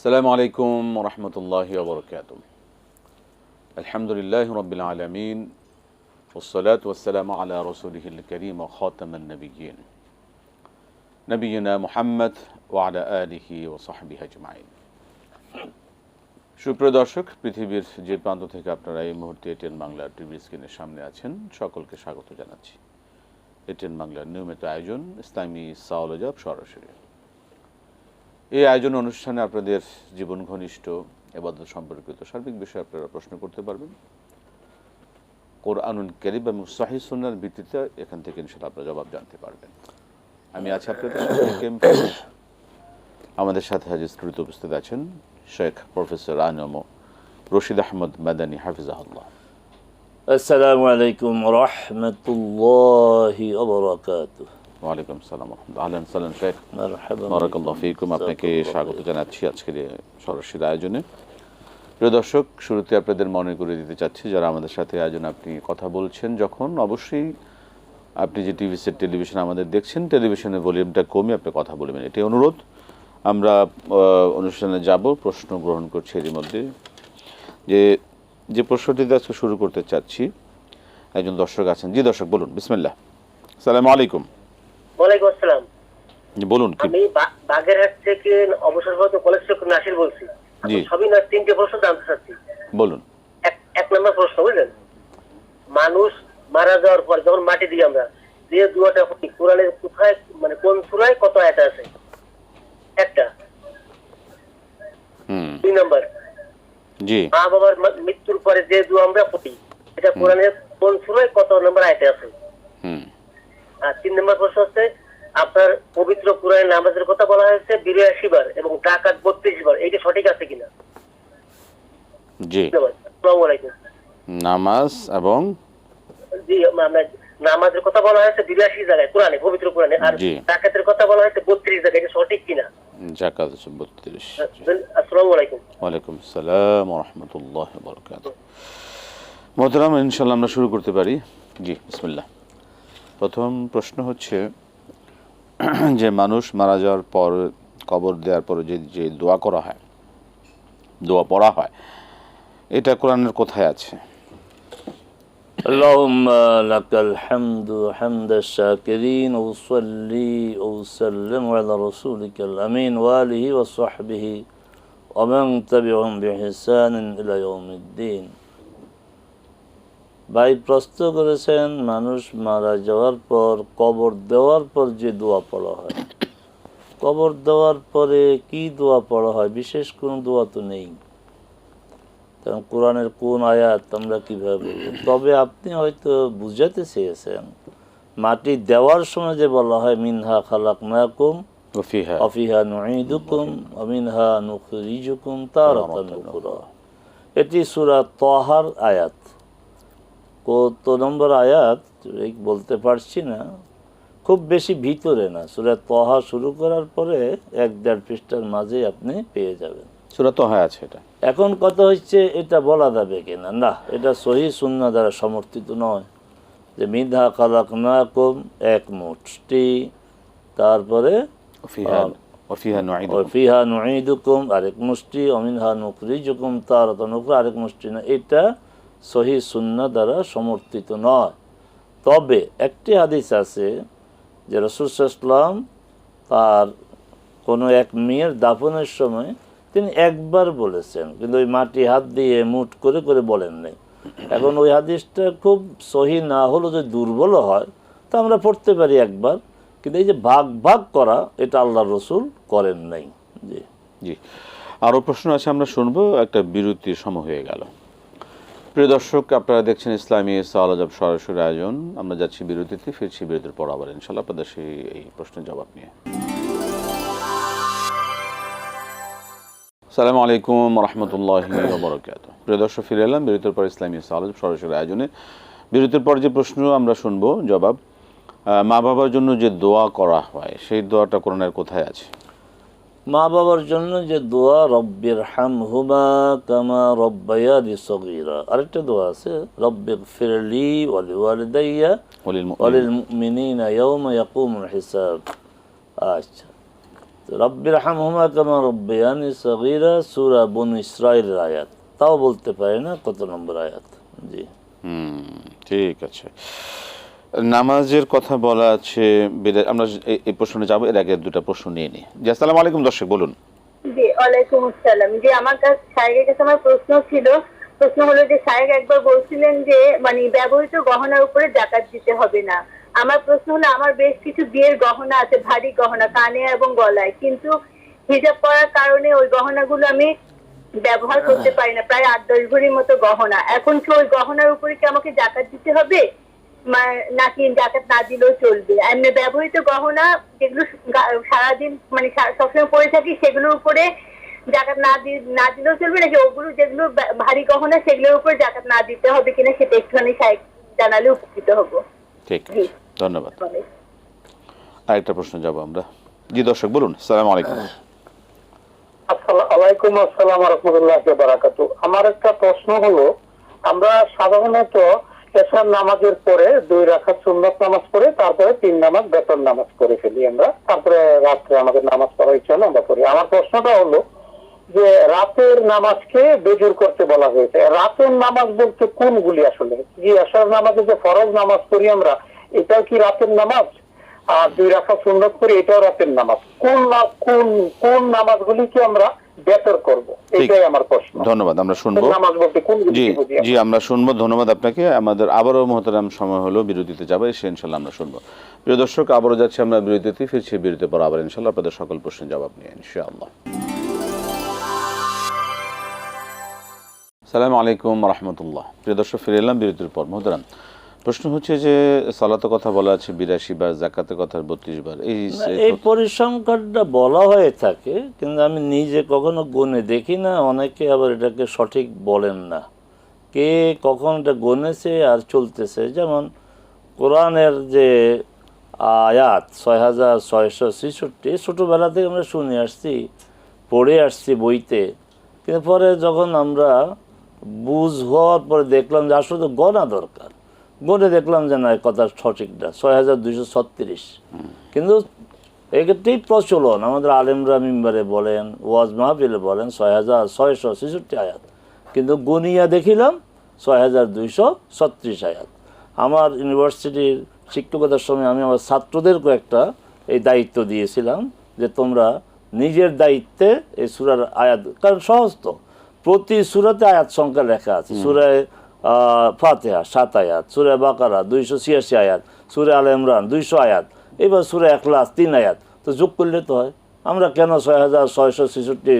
السلام عليكم ورحمة الله وبركاته الحمد لله رب العالمين والصلاة والسلام على رسوله الكريم وخاتم النبيين نبينا محمد وعلى آله وصحبه أجمعين সুপ্রিয় দর্শক পৃথিবীর যে প্রান্ত থেকে আপনারা এই মুহূর্তে এটিএন বাংলার টিভি স্ক্রিনের সামনে আছেন সকলকে স্বাগত জানাচ্ছি এটিএন বাংলার নিয়মিত আয়োজন ইসলামী সাওলজাব সরাসরি এই আয়োজন অনুষ্ঠানে আপনাদের জীবন ঘনিষ্ঠ, এবাদত সম্পর্কিত সার্বিক বিষয়ে আপনারা প্রশ্ন করতে পারবেন। কোরআনুল করিম এবং সাহি সুন্নার ভিত্তিতে এখান থেকে ইনশাল্লাহ আপনার জবাব জানতে পারবেন। আমি আছি আপনাদের আমাদের সাথে আজ স্টুডিওতে উপস্থিত আছেন, শেখ প্রফেসর আনম রশিদ আহমদ মাদানী, হাফিজাহুল্লাহ। আসসালামু আলাইকুম রহমতুল্লাহ ওয়ালাইকুম সালাম আহলান সালাম শেখ। বারাকাল্লাহ ফিকুম। আপনাকে স্বাগত জানাচ্ছি আজকের সরাসরি আয়োজনে। প্রিয় দর্শক শুরুতে আপনাদের মনে করে দিতে চাচ্ছি যারা আমাদের সাথে আয়োজন আপনি কথা বলছেন যখন অবশ্যই আপনি যে টিভি সেট টেলিভিশন আমাদের দেখছেন টেলিভিশনের ভলিউমটা কমে আপনি কথা বলবেন এটি অনুরোধ। আমরা অনুষ্ঠানে যাব প্রশ্ন গ্রহণ করছি এরই মধ্যে। যে যে প্রশ্নটিতে আজকে শুরু করতে চাচ্ছি একজন দর্শক আছেন। জি দর্শক বলুন। বিসমিল্লাহ। সালামু আলাইকুম। ওয়ালাইকুম আসসালাম। বলুন আমি বাগেরহাট থেকে অবসরপ্রাপ্ত কলেজ শিক্ষক নাসির বলছি। সবই না তিনটে প্রশ্ন জানতে চাচ্ছি। বলুন। এক নম্বর প্রশ্ন বুঝলেন? মানুষ মারা যাওয়ার পর যখন মাটি দিই আমরা যে দুয়াটা করি কোরআনের কোথায় মানে কোন সুরায় কত আয়াত আছে? একটা। দুই নম্বর। জি। মা বাবার মৃত্যুর পরে যে দু আমরা পড়ি এটা কোরআনের কোন সুরায় কত নম্বর আয়াতে আছে? তিন নম্বর প্রশ্ন হচ্ছে আপনার পবিত্র কোরআনের নামাজের কথা বলা হয়েছে বিরাশি বার এবং ডাকাত বত্রিশ বার। এইটা সঠিক আছে কিনা? জি। আসসালামু নামাজ এবং জি আমরা নামাজের কথা বলা হয়েছে বিরাশি জায়গায় কোরআনে পবিত্র কোরআনে। আর। ডাকাতের কথা বলা হয়েছে বত্রিশ জায়গায়। এটা সঠিক কিনা? জাকাত বত্রিশ। আসসালামু আলাইকুম। ওয়ালাইকুম সালাম রহমতুল্লাহ বরকাত মোহতারাম ইনশাল্লাহ আমরা শুরু করতে পারি। জি বিসমিল্লাহ। প্রথম প্রশ্ন হচ্ছে যে মানুষ মারা যাওয়ার পর কবর দেওয়ার পরে যে যে দোয়া করা হয় দোয়া পড়া হয় এটা কোরআনের কোথায় আছে اللهم لك الحمد حمد الشاكرين وصلي وسلم على رسولك الأمين وآله وصحبه ومن تبعهم بإحسان إلى يوم الدين ভাই প্রশ্ন করেছেন মানুষ মারা যাওয়ার পর কবর দেওয়ার পর যে দোয়া পড়া হয়। কবর দেওয়ার পরে কি দোয়া পড়া হয়? বিশেষ কোনো দোয়া তো নেই। কারণ কোরআনের কোন আয়াত আমরা কীভাবে বলব? তবে আপনি হয়তো বুঝাতে চেয়েছেন মাটি দেওয়ার সময় যে বলা হয় মিনহা খালাক নাকুম অফিহা নুঈদুকুম অমিনহা নুখরিজুকুম উখরা। এটি সূরা তহার আয়াত। কত নম্বর আয়াত? বলতে পারছি না। খুব বেশি ভিতরে না। সূরা তহা শুরু করার পরে এক দেড় পৃষ্ঠার মাঝে আপনি পেয়ে যাবেন। সুরা তো হয় আছে এটা। এখন কথা হচ্ছে এটা বলা যাবে কিনা? না এটা সহি শূন্য দ্বারা সমর্থিত নয়। যে মিধা কালাক না কম এক মুষ্টি তারপরে ফিহা আরেক মুষ্টি অমিনহা নুকরিজুকুম তার নুকরা আরেক মুষ্টি না। এটা সহি শূন্য দ্বারা সমর্থিত নয়। তবে একটি হাদিস আছে যে রসুলাম তার কোনো এক মেয়ের দাফনের সময় তিনি একবার বলেছেন, কিন্তু ওই মাটি হাত দিয়ে মুট করে করে বলেন নাই। এখন ওই হাদিসটা খুব সহি না হলেও যদি দুর্বল হয়, তা আমরা পড়তে পারি একবার, কিন্তু এই যে ভাগ ভাগ করা, এটা আল্লাহ রসুল করেন নাই। জি। জি। আরও প্রশ্ন আছে, আমরা শুনব, একটা বিরতির সময় হয়ে গেল। প্রিয় দর্শক, আপনারা দেখছেন ইসলামী সাওয়ালাজাব সরাসরি আয়োজন। আমরা যাচ্ছি বিরতিতে, ফিরছি বিরতির পর আবার ইনশাল্লাহ আপনাদের সেই, এই প্রশ্নের জবাব নিয়ে। সালামু আলাইকুম রহমতুল্লাহ বরকাত প্রিয় দর্শক, ফিরে এলাম বিরতির পর ইসলামী সাওয়ালাজাব সরাসরি আয়োজনে। বিরতির পর যে প্রশ্ন আমরা শুনব, জবাব মা বাবার জন্য যে দোয়া করা হয়, সেই দোয়াটা কোরআনের কোথায় আছে? মা বাবার জন্য যে দোয়া রব্বির হাম হুমা কামা রব্বায়াদি সগীরা। আরেকটা দোয়া আছে রব্বির ফিরলি ওয়ালি ওয়ালিদাইয়া ওলিল মুমিনিন। ওয়ালিল মুমিনিনা ইয়াউমা ইয়াকুমুল হিসাব। আচ্ছা। তো রব্বির হামহুমা কামা রব্বিয়ানি সগীরা সূরা বনু ইসরাইলের আয়াত। তাও বলতে পারি না কত নম্বর আয়াত। জি। হুম ঠিক আছে। নামাজের কথা বলা আছে আমরা এই- প্রশ্নে যাব এর আগে দুটা প্রশ্ন নিয়ে নিই। জি আসসালামু আলাইকুম দর্শক বলুন। জি ওয়ালাইকুম আসসালাম। জি আমার কাছে সাহেবের কাছে আমার প্রশ্ন ছিল। প্রশ্ন হলো যে সাহেব একবার বলছিলেন যে মানে ব্যবহৃত গহনার উপরে জাকাত দিতে হবে না। আমার প্রশ্ন হলো আমার বেশ কিছু বিয়ের গহনা আছে ভারী গহনা কানে এবং গলায়। কিন্তু হিজাব করার কারণে ওই গহনাগুলো আমি ব্যবহার করতে পারি না। প্রায় আট দশ ভরির মতো গহনা। এখন কি ওই গহনার উপরে কি আমাকে জাকাত দিতে হবে? নাকি জাকাত না দিলেও চলবে। এমনি ব্যবহৃত গহনা যেগুলো সারাদিন মানে সবসময় পরে থাকি সেগুলোর উপরে জাকাত না দি না দিলেও চলবে নাকি ওগুলো যেগুলো ভারী গহনা সেগুলোর উপর জাকাত না দিতে হবে কিনা সেটা একটুখানি জানালে উপকৃত হব। ঠিক ধন্যবাদ। আরেকটা প্রশ্ন যাব আমরা। জি দর্শক বলুন। সালাম আলাইকুম। ওয়ালাইকুম আসসালাম রহমতুল্লাহ বারাকাতু আমার একটা প্রশ্ন হলো আমরা সাধারণত এসার নামাজের পরে দুই রাখাত সুন্নত নামাজ পড়ে, তারপরে তিন নামাজ বেতন নামাজ করে ফেলি আমরা। তারপরে রাত্রে আমাদের নামাজ পড়া ইচ্ছা হলে আমরা পড়ি। আমার প্রশ্নটা হলো যে, রাতের নামাজকে বেজুর করতে বলা হয়েছে। রাতের নামাজ বলতে কোনগুলি আসলে? যে এসার নামাজে যে ফরজ নামাজ পড়ি আমরা, এটাও কি রাতের নামাজ? আর দুই রাখা সুন্নত করি এটাও রাতের নামাজ। কোন কোন কোন নামাজগুলিকে আমরা বেতর করব। এটাই আমার প্রশ্ন। ধন্যবাদ আমরা শুনব। নামাজ বলতে কোনগুলি জি জি আমরা শুনব। ধন্যবাদ আপনাকে। আমাদের আবারও মহতারাম সময় হলো বিরতিতে যাব ইনশাল্লাহ আমরা শুনব। প্রিয় দর্শক আবারও যাচ্ছি আমরা বিরতিতে ফিরছি বিরতির পর আবার ইনশাল্লাহ আপনাদের সকল প্রশ্নের জবাব নিয়ে ইনশাআল্লাহ। সালাম আলাইকুম রহমতুল্লাহ। প্রিয় দর্শক ফিরে এলাম বিরতির পর। মহতারাম প্রশ্ন হচ্ছে যে সালাতে কথা বলা আছে বিরাশি বার জাকাতের কথা বত্রিশ বার। এই এই পরিসংখ্যানটা বলা হয়ে থাকে কিন্তু আমি নিজে কখনো গুনে দেখি না অনেকে আবার এটাকে সঠিক বলেন না। কে কখন এটা গনেছে আর চলতেছে? যেমন কোরআনের যে আয়াত ছয় হাজার ছয়শো ছেষট্টি ছোটোবেলা থেকে আমরা শুনে আসছি পড়ে আসছি বইতে। কিন্তু পরে যখন আমরা বুঝ হওয়ার পরে দেখলাম যে আসলে গণা দরকার। গনে দেখলাম যে না কথা সঠিকটা ছয় হাজার দুইশো ছত্রিশ। কিন্তু এক্ষেত্রেই প্রচলন। আমাদের আলেমরা মিম্বারে বলেন ওয়াজ মাহফিলে বলেন ছয় হাজার ছয়শো ছেষট্টি আয়াত। কিন্তু গনিয়া দেখিলাম ছয় হাজার দুইশো ছত্রিশ আয়াত। আমার ইউনিভার্সিটির শিক্ষকতার সময় আমি আমার ছাত্রদেরকে একটা এই দায়িত্ব দিয়েছিলাম যে তোমরা নিজের দায়িত্বে এই সুরার আয়াত কারণ সহজ তো। প্রতি সুরাতে আয়াত সংখ্যা লেখা আছে। সুরায় ফাতেহা সাত আয়াত সুরে বাকারা দুইশো ছিয়াশি আয়াত সুরে আল ইমরান দুইশো আয়াত এবার সুরে এক লাখ তিন আয়াত। তো যোগ করলে তো হয়। আমরা কেন ছয় হাজার ছয়শো ছেষট্টি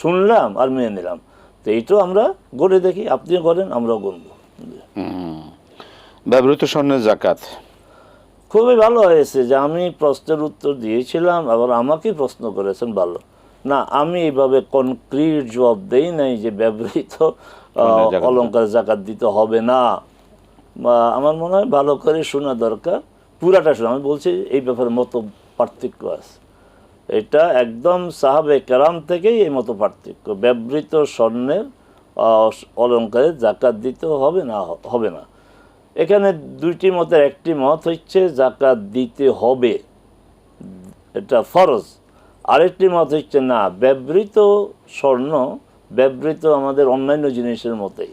শুনলাম আর মেনে নিলাম? তো এইটাও আমরা গড়ে দেখি আপনিও করেন আমরাও গুনবো ব্যবহৃত স্বর্ণের জাকাত। খুবই ভালো হয়েছে যে আমি প্রশ্নের উত্তর দিয়েছিলাম আবার আমাকেই প্রশ্ন করেছেন ভালো। না আমি এইভাবে কনক্রিট জবাব দেই নাই যে ব্যবহৃত স্বর্ণের জাকাত। দিতে হবে না। বা আমার মনে হয় ভালো করে শোনা দরকার। পুরাটা শোনা। আমি বলছি এই ব্যাপারে মতো পার্থক্য আছে। এটা একদম সাহাবে কেরাম থেকেই এই মতো পার্থক্য। ব্যবহৃত স্বর্ণের আহ, অলংকারে জাকাত দিতে হবে না হবে না। এখানে দুইটি মতের একটি মত হচ্ছে জাকাত দিতে হবে। এটা ফরজ। আরেকটি মত হচ্ছে না। ব্যবহৃত স্বর্ণ ব্যবহৃত আমাদের অন্যান্য জিনিসের মতোই।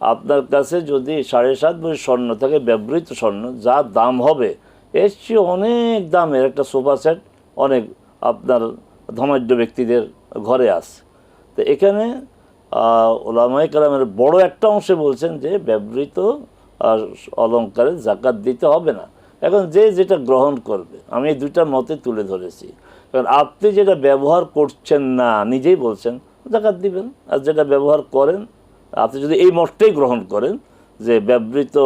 আপনার কাছে যদি সাড়ে সাত বছর স্বর্ণ থাকে, ব্যবহৃত স্বর্ণ, যা দাম হবে, এর চেয়ে অনেক দামের একটা সোফা সেট অনেক আপনার ধনাঢ্য ব্যক্তিদের ঘরে আছে। তো এখানে ওলামাই কালামের বড় একটা অংশে বলছেন যে, ব্যবহৃত অলঙ্কারে জাকাত দিতে হবে না। এখন যে যেটা গ্রহণ করবে, আমি এই দুইটা মতে তুলে ধরেছি। কারণ আপনি যেটা ব্যবহার করছেন না, নিজেই বলছেন জাকাত দিবেন আর যেটা ব্যবহার করেন আপনি যদি এই মতটাই গ্রহণ করেন যে ব্যবহৃত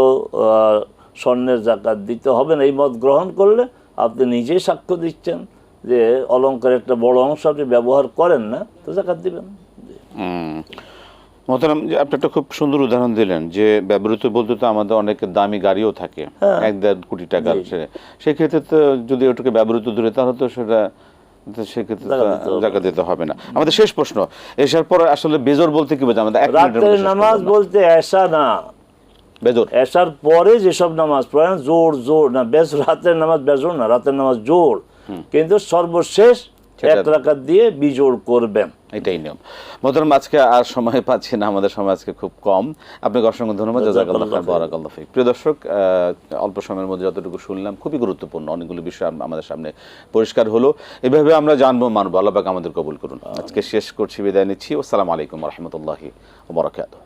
স্বর্ণের জাকাত দিতে হবে না এই মত গ্রহণ করলে আপনি নিজেই সাক্ষ্য দিচ্ছেন যে অলঙ্কারের একটা বড় অংশ আপনি ব্যবহার করেন না তো জাকাত দিবেন। মোহতারাম যে আপনি একটা খুব সুন্দর উদাহরণ দিলেন যে ব্যবহৃত বলতে তো আমাদের অনেক দামি গাড়িও থাকে হ্যাঁ। এক দেড় কোটি। সে- সেক্ষেত্রে তো যদি ওটাকে ব্যবহৃত ধরে তাহলে তো সেটা সেক্ষেত্রে তো জাকাত দিতে হবে। জায়গা দিতে হবে না। আমাদের শেষ প্রশ্ন পর আসলে বেজর বলতে কি বোঝা আমাদের রাতের নামাজ বলতে না। বেজর। পরে যেসব নামাজ পড়েন জোর জোর না বেশ রাতের নামাজ বেজোর না রাতের নামাজ জোর। কিন্তু সর্বশেষ এক রাকাত দিয়ে বিজোড় করবেন। এটাই নিয়ম। মোহতরম আজকে আর সময় পাচ্ছি না আমাদের সময় আজকে খুব কম। আপনাকে অসংখ্য ধন্যবাদ জাজাকাল্লাহ ফিক। প্রিয় দর্শক অল্প সময়ের মধ্যে যতটুকু শুনলাম খুবই গুরুত্বপূর্ণ। অনেকগুলো বিষয় আমাদের সামনে পরিষ্কার হলো। এভাবে আমরা জানব মানবো। আল্লাহ আমাদের কবুল করুন। আজকে শেষ করছি বিদায় নিচ্ছি। আসসালামু আলাইকুম রহমতুল্লাহি ওবরাকাতুহ